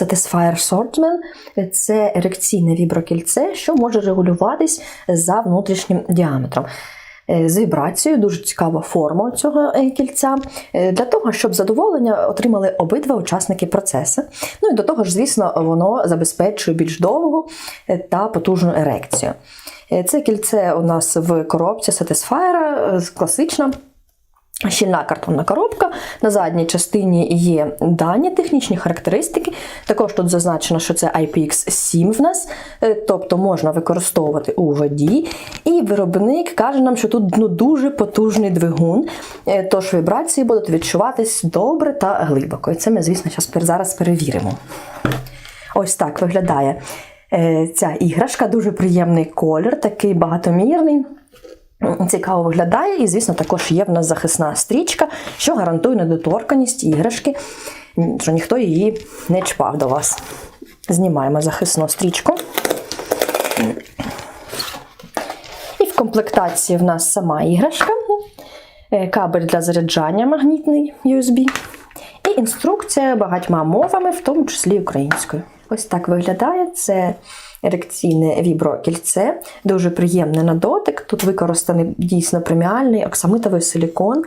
Satisfier Sortman це ерекційне віброкільце, що може регулюватись за внутрішнім діаметром. Е, З вібрацією дуже цікава форма цього е, кільця е, для того, щоб задоволення отримали обидва учасники процесу. Ну і до того ж, звісно, воно забезпечує більш довгу та потужну ерекцію. Це кільце у нас в коробці Satisfyer, класична. Щільна картонна коробка. На задній частині є дані, технічні характеристики. Також тут зазначено, що це IPX7 в нас, е, тобто можна використовувати у воді. І виробник каже нам, що тут ну, дуже потужний двигун, е, тож вібрації будуть відчуватись добре та глибоко. І це ми, звісно, зараз перевіримо. Ось так виглядає е, ця іграшка, дуже приємний колір, такий багатомірний. Цікаво виглядає, і, звісно, також є в нас захисна стрічка, що гарантує недоторканість іграшки, що ніхто її не чпав до вас. Знімаємо захисну стрічку. І в комплектації в нас сама іграшка, е, кабель для заряджання магнітний USB. І інструкція багатьма мовами, в тому числі українською. Ось так виглядає це ерекційне віброкільце, дуже приємне на дотик. Тут використаний дійсно преміальний оксамитовий силікон.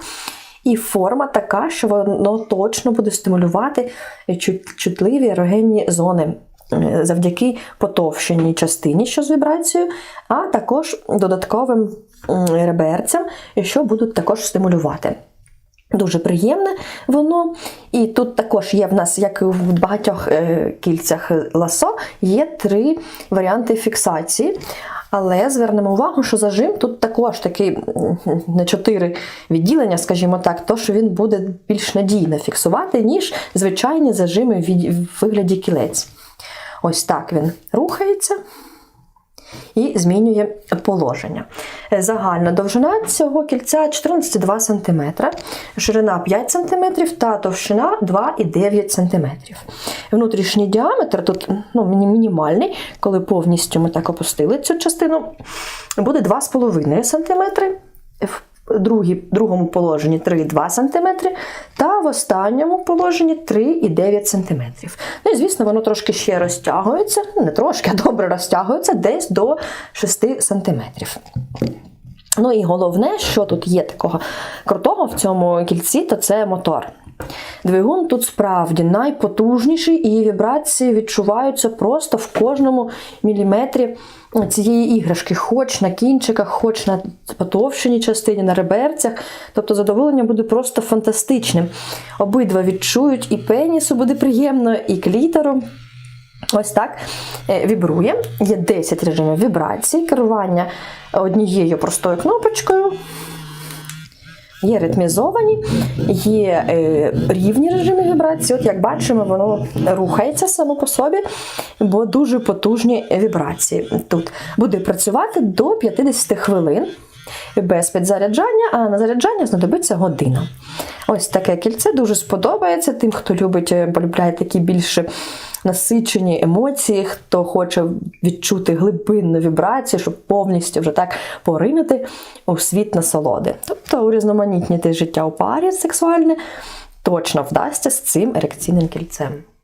І форма така, що воно точно буде стимулювати чутливі ерогенні зони е, завдяки потовщеній частині, що з вібрацією, а також додатковим реберцям, що будуть також стимулювати. Дуже приємне воно. І тут також є в нас, як і в багатьох е, кільцях ласо, є три варіанти фіксації. Але звернемо увагу, що зажим тут також такий не чотири відділення, скажімо так, то що він буде більш надійно фіксувати, ніж звичайні зажими в вигляді кілець. Ось так він рухається і змінює положення. Загальна довжина цього кільця 14,2 см, ширина 5 см та товщина 2,9 см. Внутрішній діаметр тут ну, мінімальний, коли повністю ми так опустили цю частину, буде 2,5 см. В другій, другому положенні 3,2 см, та в останньому положенні 3,9 см. Ну і звісно, воно трошки ще розтягується, не трошки, а добре розтягується десь до 6 см. Ну і головне, що тут є такого крутого в цьому кільці, то це мотор. Двигун тут справді найпотужніший, і вібрації відчуваються просто в кожному міліметрі цієї іграшки, хоч на кінчиках, хоч на потовщеній частині, на реберцях. Тобто задоволення буде просто фантастичним. Обидва відчують, і пенісу буде приємно, і клітору. Ось так е, вібрує. Є 10 режимів вібрації, керування однією простою кнопочкою. Є ритмізовані, є е, рівні режими вібрації. От як бачимо, воно рухається само по собі, бо дуже потужні вібрації. Тут буде працювати до 50 хвилин без підзаряджання, а на заряджання знадобиться година. Ось таке кільце дуже сподобається тим, хто любить, е, полюбляє такі більш насичені емоції, хто хоче відчути глибинну вібрацію, щоб повністю вже так поринути у світ насолоди. Тобто урізноманітніти життя у парі сексуальне точно вдасться з цим ерекційним кільцем.